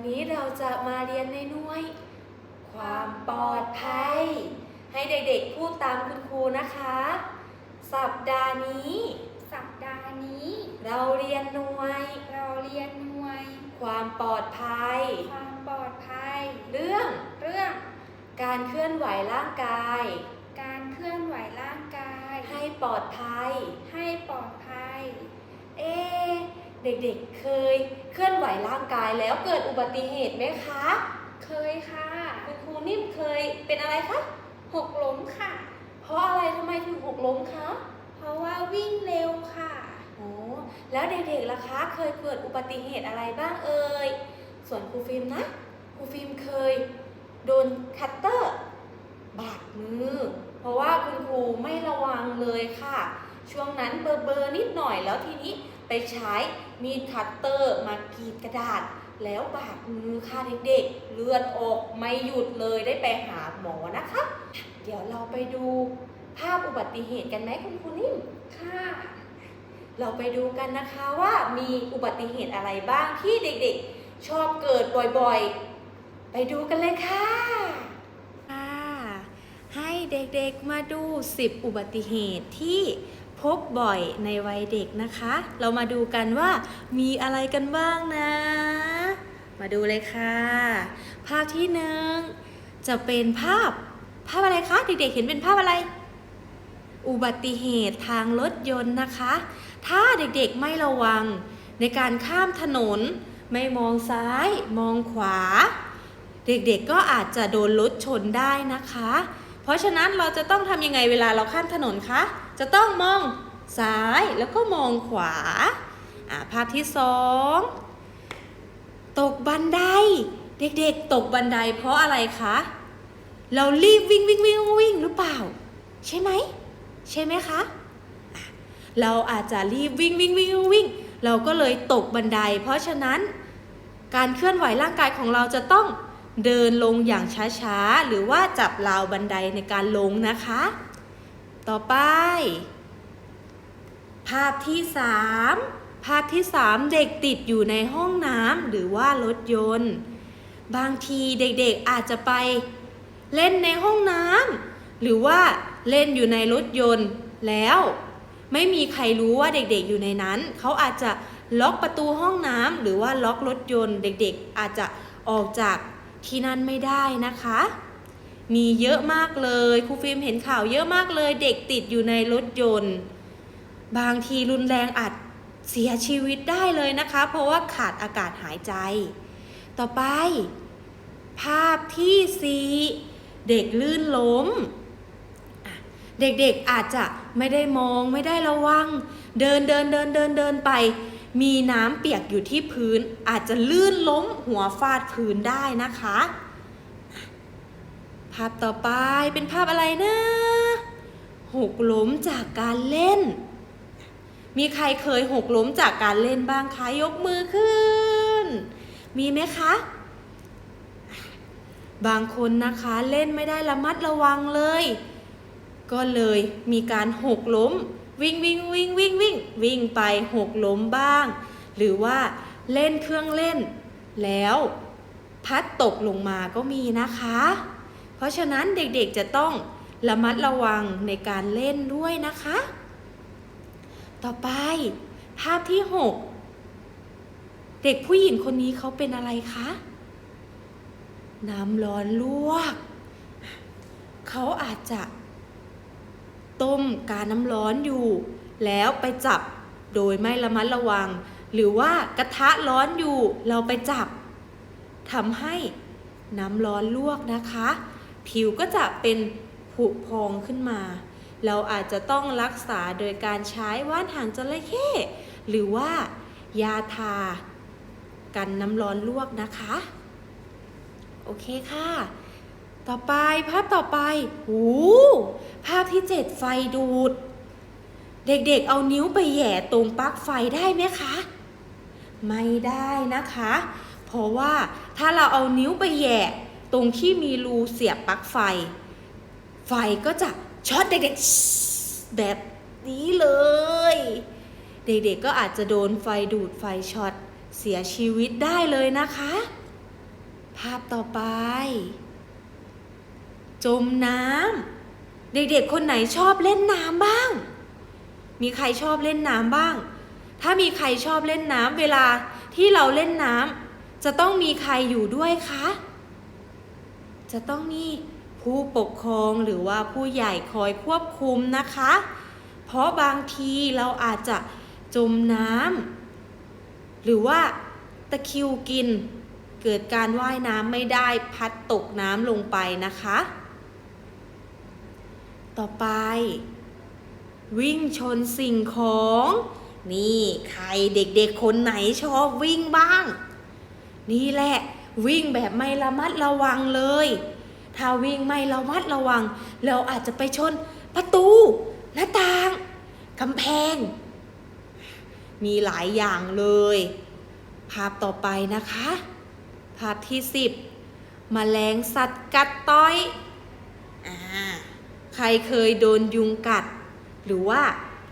วันนี้เราจะมาเรียนในหน่วย ความปลอดภัย ให้เด็กๆพูดตามคุณครูนะคะ สัปดาห์นี้ สัปดาห์นี้ เราเรียนหน่วย เราเรียนหน่วย ความปลอดภัย ความปลอดภัย เรื่อง เรื่อง การเคลื่อนไหวร่างกาย การเคลื่อนไหวร่างกาย ให้ปลอดภัย ให้ปลอดภัย เอ๊ะ เด็กๆ เคยเคลื่อนไหวร่างกายแล้วเกิดอุบัติเหตุไหมคะ เคยค่ะ คุณครูนิ่มเคยเป็นอะไรคะ หกล้มค่ะ เพราะอะไรทำไมถึงหกล้มคะ เพราะว่าวิ่งเร็วค่ะ โอ้แล้วเด็กๆล่ะคะ เคยเกิดอุบัติเหตุอะไรบ้างเอ่ย ส่วนครูฟิล์มนะ ครูฟิล์มเคย โดนคัตเตอร์บาดมือ เพราะว่าคุณครูไม่ระวังเลยค่ะ ช่วงนั้นเบอร์เบอร์นิดหน่อยแล้วทีนี้ ไปใช้มีดคัตเตอร์มากรีดกระดาษ แล้วบาดมือค่ะเด็กๆ เลือดออกไม่หยุดเลยได้ไปหาหมอนะคะ เดี๋ยวเราไปดูภาพอุบัติเหตุกันไหมคุณครูนิ่มค่ะเราไปดูกันนะคะว่ามีอุบัติเหตุอะไรบ้างที่เด็กๆ ชอบเกิดบ่อยๆ ไปดูกันเลยค่ะให้เด็กๆมาดู 10 อุบัติเหตุที่ พบบ่อยในวัยเด็กนะคะ เรามาดูกันว่ามีอะไรกันบ้างนะ มาดูเลยค่ะ ภาพที่หนึ่งจะเป็นภาพภาพอะไรคะเด็กๆเห็นเป็นภาพอะไร อุบัติเหตุทางรถยนต์นะคะ ถ้าเด็กๆไม่ระวังในการข้ามถนน ไม่มองซ้าย มองขวา เด็กๆก็อาจจะโดนรถชนได้นะคะ เพราะฉะนั้นเราจะต้องทำยังไงเวลาเราข้ามถนนคะ จะต้องมองซ้ายแล้วก็มองขวาภาพที่สองตกบันได เด็กๆ ตกบันไดเพราะอะไรคะ เรารีบวิ่งวิ่งวิ่งวิ่งหรือเปล่า ใช่ไหม ใช่ไหมคะะเราอาจจะรีบวิ่งวิ่งวิ่งวิ่ง เราก็เลยตกบันได เพราะฉะนั้นการเคลื่อนไหวร่างกายของเราจะต้องเดินลงอย่างช้าๆ หรือว่าจับราวบันไดในการลงนะคะ ต่อไป ภาพที่สามภาพที่สามเด็กติดอยู่ในห้องน้ำหรือว่ารถยนต์ บางทีเด็กๆอาจจะไปเล่นในห้องน้ำหรือว่าเล่นอยู่ในรถยนต์แล้ว ไม่มีใครรู้ว่าเด็กๆอยู่ในนั้น เขาอาจจะล็อกประตูห้องน้ำหรือว่าล็อกรถยนต์ เด็กๆอาจจะออกจากที่นั่นไม่ได้นะคะ มีเยอะมากเลยครูฟิล์มเห็นข่าวเยอะมากเลย เด็กติดอยู่ในรถยนต์ บางทีรุนแรงอาจเสียชีวิตได้เลยนะคะ เพราะว่าขาดอากาศหายใจ ต่อไป ภาพที่สี่เด็กลื่นล้ม เด็กๆอาจจะไม่ได้มองไม่ได้ระวัง เดินเดินเดินเดินเดินไป มีน้ำเปียกอยู่ที่พื้น อาจจะลื่นล้มหัวฟาดพื้นได้นะคะาพต่อไปเป็นภาพอะไรนะหกล้มจากการเล่น มีใครเคยหกล้มจากการเล่นบ้างคะยกมือขึ้น มีไหมคะ บางคนนะคะเล่นไม่ได้ระมัดระวังเลย ก็เลยมีการหกล้ม วิ่งวิ่งวิ่งวิ่งวิ่งวิ่งไปหกล้มบ้าง หรือว่าเล่นเครื่องเล่น แล้วพัดตกลงมาก็มีนะคะ เพราะฉะนั้นเด็กๆจะต้องระมัดระวังในการเล่นด้วยนะคะ ต่อไป ภาพที่ 6 เด็กผู้หญิงคนนี้เขาเป็นอะไรคะ น้ำร้อนลวก เขาอาจจะต้มกาน้ำร้อนอยู่ แล้วไปจับโดยไม่ระมัดระวัง หรือว่ากระทะร้อนอยู่เราไปจับทำให้น้ำร้อนลวกนะคะ ผิวก็จะเป็นผุพองขึ้นมา เราอาจจะต้องรักษาโดยการใช้ว่านหางจระเข้หรือว่ายาทา กันน้ำร้อนลวกนะคะ โอเคค่ะ ต่อไปภาพต่อไปโอ้ภาพที่เจ็ดไฟดูด เด็กๆเอานิ้วไปแหย่ตรงปลั๊กไฟได้ไหมคะไม่ได้นะคะ เพราะว่าถ้าเราเอานิ้วไปแหย่ ตรงที่มีรูเสียบปลั๊กไฟ ไฟก็จะช็อตเด็กๆแบบนี้เลย เด็กๆก็อาจจะโดนไฟดูดไฟช็อตเสียชีวิตได้เลยนะคะ ภาพต่อไป จมน้ำเด็กๆคนไหนชอบเล่นน้ำบ้าง มีใครชอบเล่นน้ำบ้าง ถ้ามีใครชอบเล่นน้ำเวลาที่เราเล่นน้ำจะต้องมีใครอยู่ด้วยคะ จะต้องมีผู้ปกครองหรือว่าผู้ใหญ่คอยควบคุมนะคะ เพราะบางทีเราอาจจะจมน้ำหรือว่าตะคิวกิน เกิดการว่ายน้ำไม่ได้พัดตกน้ำลงไปนะคะ ต่อไป วิ่งชนสิ่งของ นี่ใครเด็กๆคนไหนชอบวิ่งบ้าง นี่แหละ วิ่งแบบไม่ระมัดระวังเลย ถ้าวิ่งไม่ระมัดระวัง เราอาจจะไปชนประตู หน้าต่างกำแพง มีหลายอย่างเลย ภาพต่อไปนะคะ ภาพที่10มแมลงสัตว์กัดต้อยอใครเคยโดนยุงกัด หรือว่า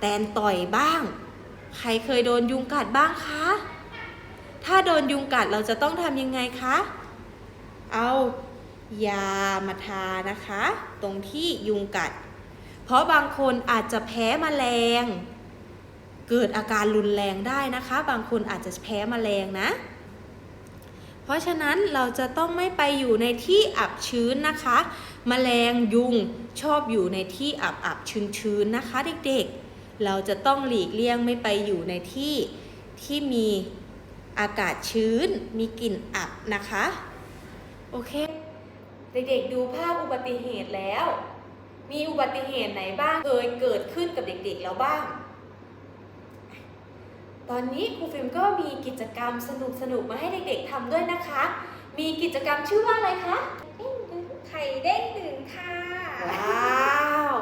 แตนต่อยบ้าง ใครเคยโดนยุงกัดบ้างคะ ถ้าโดนยุงกัดเราจะต้องทำยังไงคะ เอายามาทานะคะ ตรงที่ยุงกัด เพราะบางคนอาจจะแพ้แมลง เกิดอาการรุนแรงได้นะคะ บางคนอาจจะแพ้แมลงนะ เพราะฉะนั้นเราจะต้องไม่ไปอยู่ในที่อับชื้นนะคะแมลงยุงชอบอยู่ในที่อับอับชื้นชื้นๆนะคะ เด็กๆ เราจะต้องหลีกเลี่ยงไม่ไปอยู่ในที่ที่มี อากาศชื้น มีกลิ่นอับนะคะ โอเค เด็กๆดูภาพอุบัติเหตุแล้ว มีอุบัติเหตุไหนบ้างเคยเกิดขึ้นกับเด็กๆแล้วบ้าง ตอนนี้ครูฟิล์มก็มีกิจกรรมสนุกๆมาให้เด็กๆทำด้วยนะคะ มีกิจกรรมชื่อว่าอะไรคะไข่เด้งดึงค่ะ ว้าว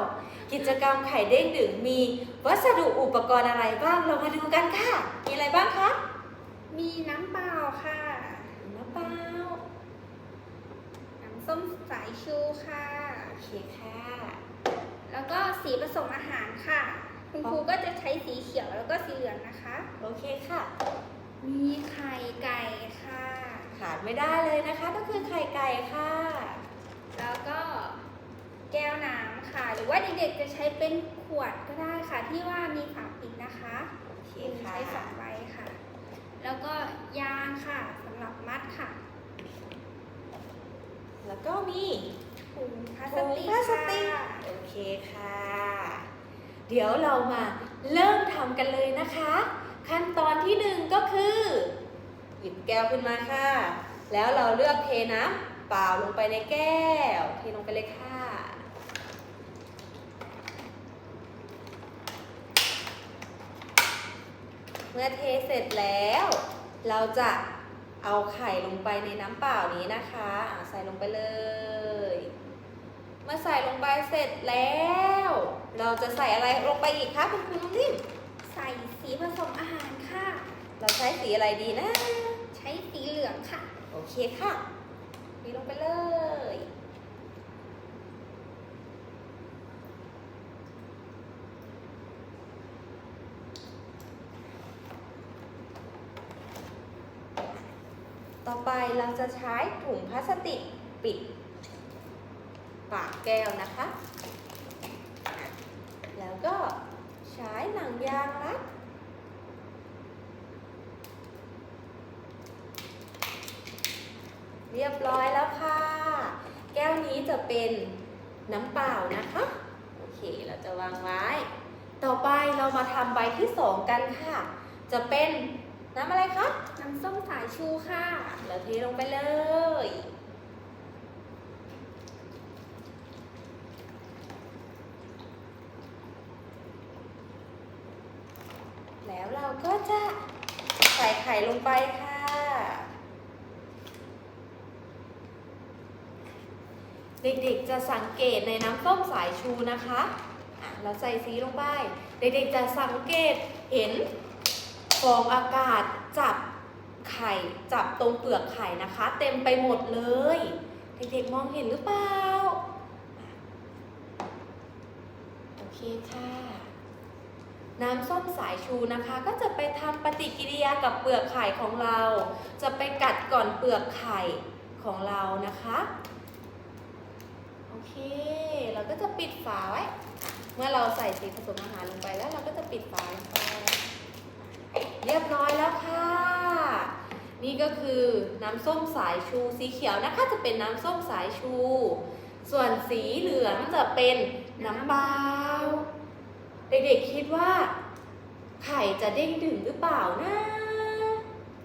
กิจกรรมไข่เด้งดึงมีวัสดุอุปกรณ์อะไรบ้าง เรามาดูกันค่ะ มีอะไรบ้างคะ มีน้ำเปล่า ค่ะมะเปล่าน้ำส้มสายชูค่ะ โอเคค่ะ แล้วก็สีผสมอาหารค่ะ คุณครูก็จะใช้สีเขียวแล้วก็สีเหลืองนะคะ โอเคค่ะ มีไข่ไก่ค่ะ ขาดไม่ได้เลยนะคะ ก็คือไข่ไก่ค่ะ แล้วก็แก้วน้ำค่ะ หรือว่าเด็กๆจะใช้เป็นขวดก็ได้ค่ะ ที่ว่ามีฝาปิดนะคะ โอเคค่ะ ใช้สองใบค่ะ แล้วก็ยางค่ะสำหรับมัดค่ะ แล้วก็มีถุงพลาสถุงติกพลาสติกค่ะโอเคค่ะ เดี๋ยวเรามาเริ่มทำกันเลยนะคะ ขั้นตอนที่หนึ่งก็คือ หยิบแก้วขึ้นมาค่ะ แล้วเราเลือกเทน้ำเปล่าลงไปในแก้ว เทลงไปเลยค่ะ เมื่อเทเสร็จแล้ว เราจะเอาไข่ลงไปในน้ำเปล่านี้นะคะอะใส่ลงไปเลย เมื่อใส่ลงไปเสร็จแล้ว เราจะใส่อะไรลงไปอีกคะคุณครูน้องนิ่มใส่สีผสมอาหารค่ะ เราใช้สีอะไรดีนะ ใช้สีเหลืองค่ะ โอเคค่ะนี่ลงไปเลย ต่อไปเราจะใช้ถุงพลาสติกปิดปากแก้วนะคะ แล้วก็ใช้หนังยางรัดเรียบร้อยแล้วค่ะ แก้วนี้จะเป็นน้ำเปล่านะคะ โอเค เราจะวางไว้ ต่อไปเรามาทำใบที่สองกันค่ะ จะเป็น น้ำอะไรคะน้ำส้มสายชูค่ะเราเทลงไปเลย แล้วเราก็จะใส่ไข่ลงไปค่ะ เด็กๆจะสังเกตในน้ำส้มสายชูนะคะอะเราใส่สีลงไป เด็กๆจะสังเกตเห็นฟ องอากาศจับไข่จับตรงเปลือกไข่นะคะ เต็มไปหมดเลย เด็กๆมองเห็นหรือเปล่า โอเคค่ะ น้ำส้มสายชูนะคะ ก็จะไปทำปฏิกิริยากับเปลือกไข่ของเรา จะไปกัดก่อนเปลือกไข่ของเรานะคะโอเค เราก็จะปิดฝาไว้ เมื่อเราใส่สีผสมอาหารลงไปแล้วเราก็จะปิดฝาลงไป เรียบร้อยแล้วค่ะ นี่ก็คือน้ำส้มสายชูสีเขียวนะคะจะเป็นน้ำส้มสายชู ส่วนสีเหลืองจะเป็นน้ำเปล่าเด็กๆคิดว่า ไข่จะเด้งดึงหรือเปล่านะ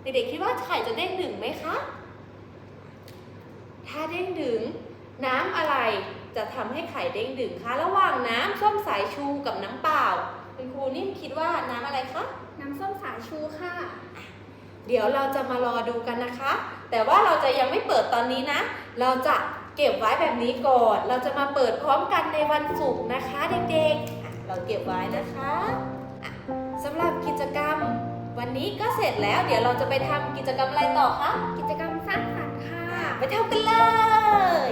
เด็กๆคิดว่าไข่จะเด้งดึงไหมคะ ถ้าเด้งดึงน้ำอะไรจะทำให้ไข่เด้งดึงคะ ระหว่างน้ำส้มสายชูกับน้ำเปล่า คุณครูนิ่มคิดว่าน้ำอะไรคะำส้มสายชูค่ะ เดี๋ยวเราจะมารอดูกันนะคะ แต่ว่าเราจะยังไม่เปิดตอนนี้นะ เราจะเก็บไว้แบบนี้ก่อน เราจะมาเปิดพร้อมกันในวันศุกร์นะคะเด็กๆอะเราเก็บไว้นะคะอะสำหรับกิจกรรมวันนี้ก็เสร็จแล้ว เดี๋ยวเราจะไปทำกิจกรรมอะไรต่อคะ กิจกรรมสร้างสรรค์ค่ะ ไปทำกันเลย